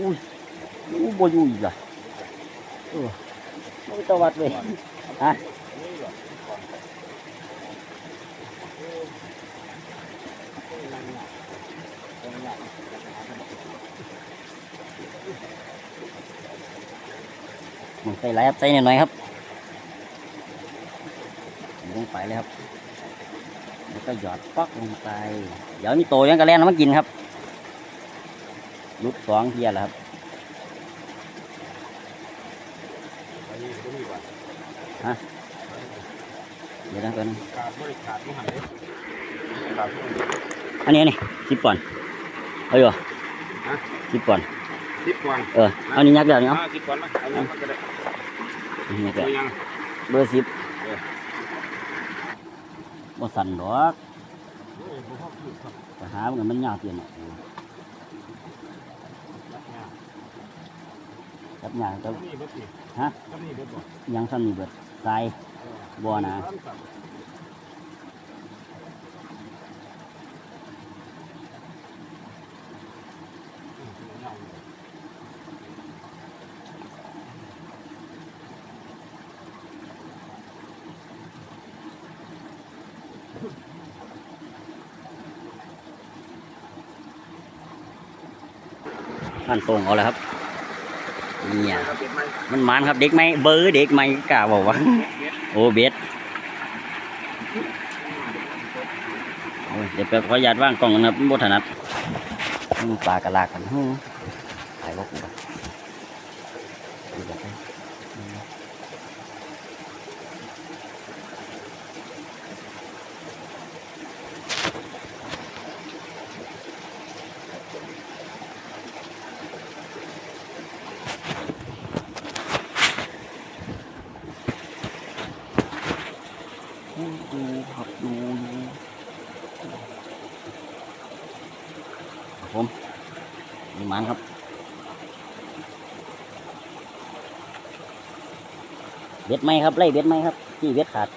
อุ้ยอู้บ่อยู่อีกล่ะเออมันตะวัดเว้ยฮะมันใส่หลายครับใส่หน่อยๆครับลงไปเลยครับ แล้วก็หยอดป๊อกลงไป เดี๋ยวนี่โตยังกระแลนเอามากินครับ ลุดสองเทียแล้วครับอันนี้ก็มีว่าเดี๋ยวนะก่อนขาดบริขาดไม่หันเลยขาดไม่หันเลยอันนี้อันนี่สิบก่อนเอาอยู่ฮะสิบก่อนสิบวันเออเอานี่ยักษ์เดี๋ยวนี้เอาอ่าสิบวันนะเอายังก็ได้อันนี่ยักษ์เดี๋ยวเอายังเบอร์สิบเออบ่สั่นดอกโอ้ยบ่ฮอดลูกครับไปหามันมันยาวเตียนอะ รักงานจับยางจับก็นี่เบิดสิฮะก็นี่เบิดบ่ยังซ้ำนี่เบิดตายบ่นะร้สัตว์ท่านตรงเอาแล้วครับ เนี่ย มันมันครับเด็กไหมเบอร์เด็กไหมกล้าบอกว่า โอ้เบ็ดเดี๋ยวไปขออนุญาตว่างกล้องนะครับบถนัดปลากระลากันหูไปลูกนดูแบบนี้อืม ดูครับดูดูครับผมมีมันครับเบ็ดไหมครับไล่เบ็ดไหมครับที่เบ็ดขาด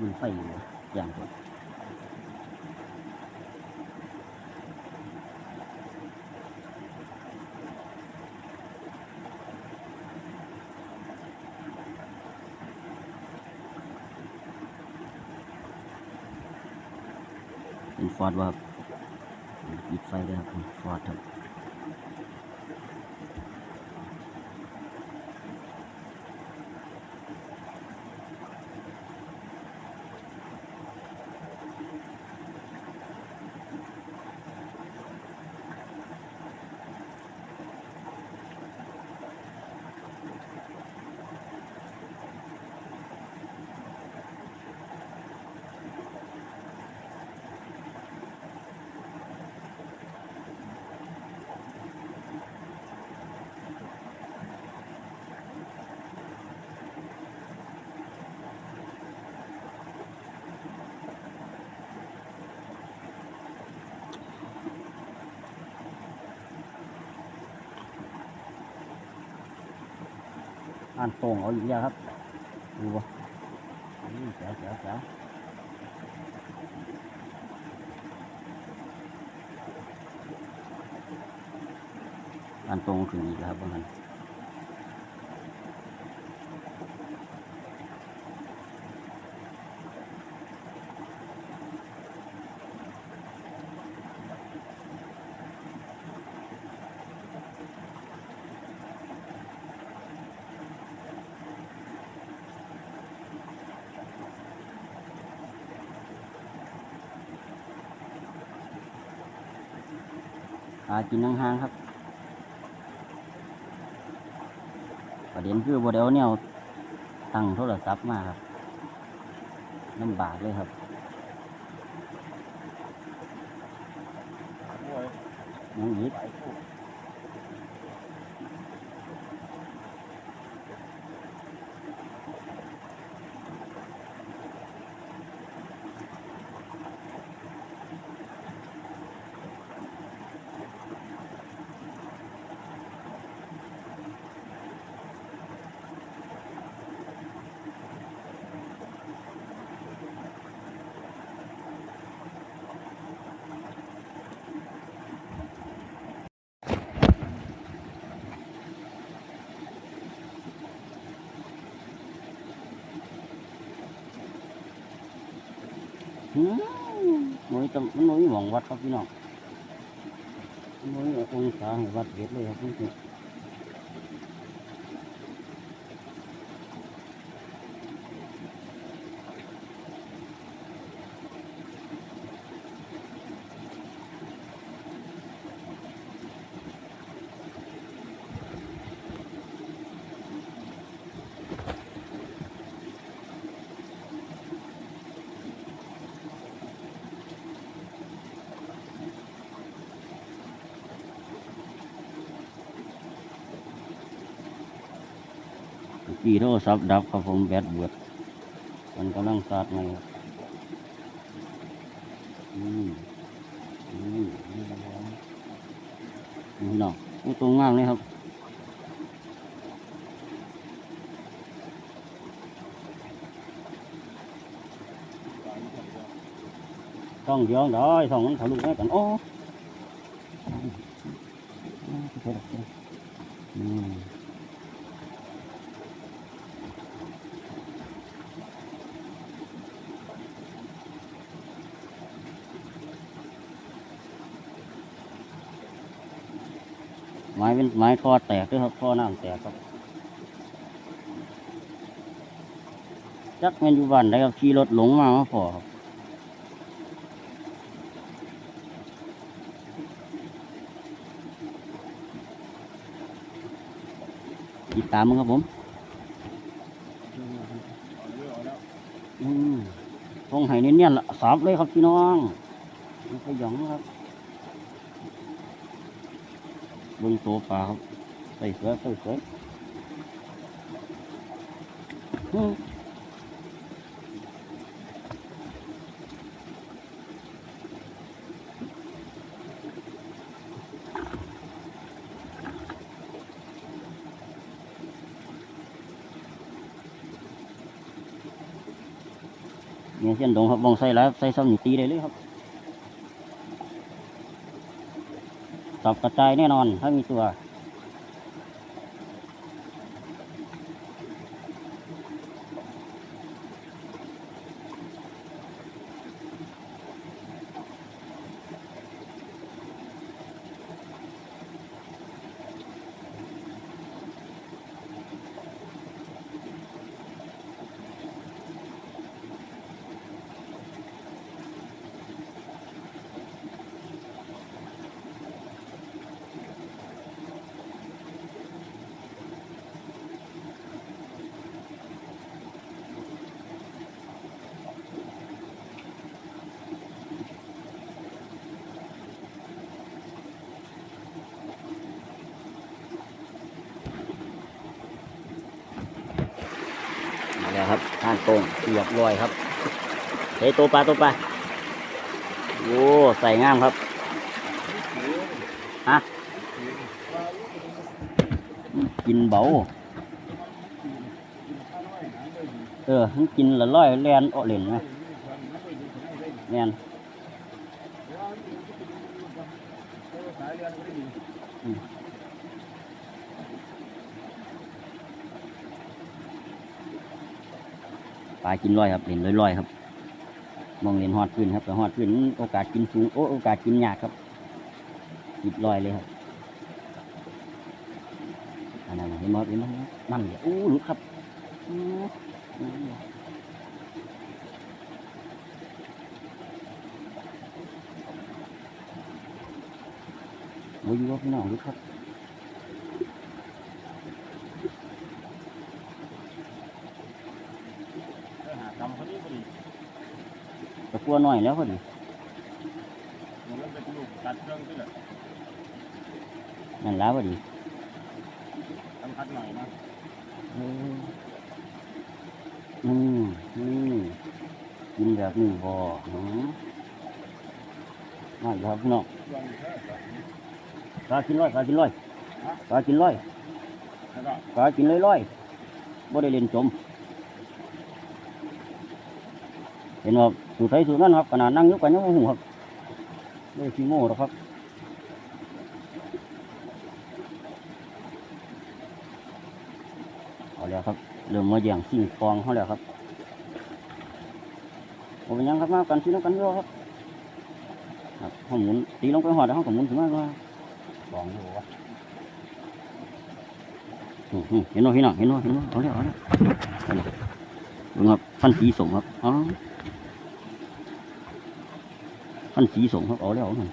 มันไฟอยู่อย่างก่อนเป็นฟอร์ดว่าครับปิดไฟด้วยครับฟอร์ดครับ อ่านตรงเอาอีกแล้วครับ ดูบ่อืมแจ๋วแจ๋วแจ๋วอ่านตรงถึงอีกแล้วครับบาง หากินห่างๆครับประเด็นคือบ่ได้เอาแนวตั้งโทรศัพท์มาครับลำบากเลยครับโอ้ยน้องหยิ อืมหน่วยตำมันหน่วยหวังวัดครับพี่น้องหน่วยองศาให้วัดเด็ดเลยครับพี่ กี่โทรศัพท์ดับครับผมแบตเบิดมันกำลังสาดใหม่ครับอืมอืมนี่น้ออู้ตรงงามเลยครับช่องเดียวได้ช่องมันทะลุได้กันโอ้ ไม้เป็นไม้คอแตกด้วยครับคอน้ำแตกครับจักแมนอยู่บ้านได้ครับขี่รถหลงมามาพอครับติดตามมั้งครับผมอืมทงไห้เนียนๆละสามเลยครับพี่น้องมันขยองครับ เบิ้งตัวปลาครับใส่เสือใส่เสืออืมเนี่ยเส้นดงครับบองใส่แล้วใส่ซ้ำหนีตีได้เลยครับ สอบกระจายแน่นอนถ้ามีตัว มาแล้ว ครับท่านโป่งเรียบร้อยครับเฮ้ยตัวปลาตัวปลาโอ้ใส่งามครับฮะกินเบาเออมันกินละร้อยแลนออเหรียญไหมแม่น สายเรียนก็ได้ดี ปลากินร้อยครับเหรียญร้อยๆครับ มองเหรียญหอดขึ้นครับแต่หอดขึ้นโอกาสกินสูงโอโอกาสกินยากครับกิบลอยเลยครับอันนั้นเห็นไหมเห็นไหมนั่นเลยอู้หลุดครับโอ้ยว่าพี่น้องหลุดครับ กลัวหน่อยแล้วพอดีมันเริ่มเป็นลูกตัดเครื่องขึ้นเลยนั่นแล้วพอดีทำคัดหน่อยนะเอออืมอืมกินแบบนี้บ่หืมมาอีกครับพี่น้องช่วงแค่ปลากินร้อยปลากินร้อยปลากินร้อยแล้วก็ปลากินร้อยร้อยบ่ได้เล่นจม เห็นว่าสูตรไทยสูตรนั้นครับขนาดนั่งยุกกันยังบ่หูครับไม่ได้ขี้โม่หรอกครับเอาแล้วครับเริ่มมาแย่างสิ่งฟองเขาแล้วครับโอ้เป็นหยังครับมากันที่น้ำกันเยอะครับครับเขาหมุนตีลงไปหอดแล้วเขาก็หมุนขึ้นมากว่าฟองอยู่วะอืมอืมเห็นไหมพี่น้องเห็นไหมเห็นไหมเอาแล้วเอาแล้วเอาแล้วดูครับฟันสีสมครับอ๋อ ฟันสีสมครับเอาแล้วเอาแล้ว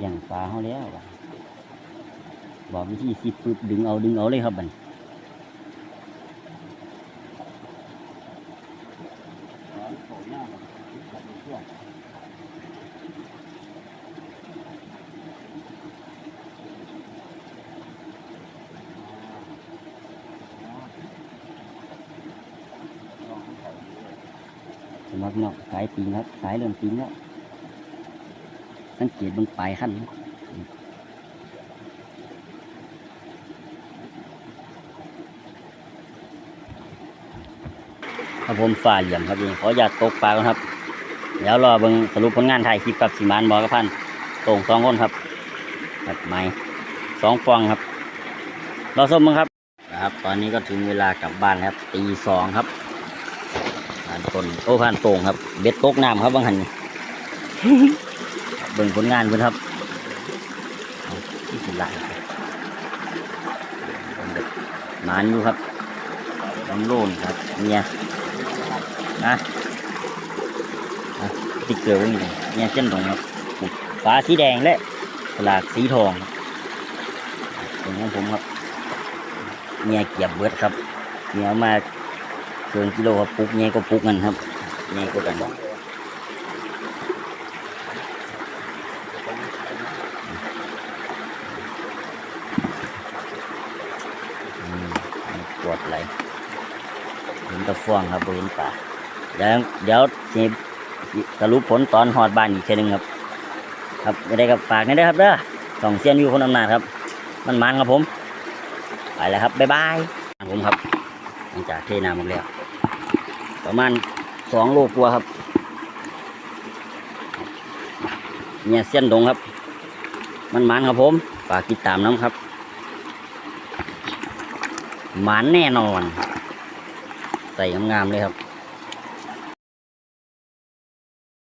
อย่างปลาเขาแล้วบอกวิธีสิปึ๊บดึงเอาดึงเอาเลยครับบัน สอนโผล่หน้าตัดช่วง สำหรับพี่น้องสายปีนครับ สายเริ่มปีนแล้วสังเกตเบนปลายขั้นครับครับผมฝ่าเหลี่ยมครับนี่ขออยากตกปลาครับ เดี๋ยวรอเบิงสรุปผลงานถ่ายคลิปกับสีมานบอกกับพันตรงสองคนครับแบบไม้สองฟองครับรอส้มมั้งครับนะครับ ตอนนี้ก็ถึงเวลากลับบ้านครับ ตีสองครับ ผ่านคนโอ้ผ่านโต่งครับ เบ็ดตกน้ำครับบางหันเบิ่งผลงานเพิ่นครับเอาที่สิหลายหมานอยู่ครับน้ำโลนครับเนี่ยนะนะสติ๊กเกอร์ไว้นี่เลยเนี่ยเส้นตรงครับฝาสีแดงและสลากสีทองเป็นของผมครับเนี่ยเกียบเบิดครับเนี่ยเอามา เกินกิโลครับปุ๊กเนี่ยก็ปุ๊กกันครับเนี่ยก็กันอืมปวดไหลเห็นตะฟ่วงครับเห็นป่าเดี๋ยวเดี๋ยวสิสรุปผลตอนหอดบ้านอีกเทีนึงครับ ครับไม่ได้กับฝากนี่ได้ครับเด้อสองเซียนวิวคนอำนาจครับ มันมันครับผม ไปแล้วครับ บ๊ายบายผมครับหลังจากเทน้ำหมดแล้ว ประมาณสองโลกว่าครับเนี่ยเส้นดงครับ มันมันครับผมฝากติดตามน้ำครับหมานแน่นอน ใส่งามๆเลยครับ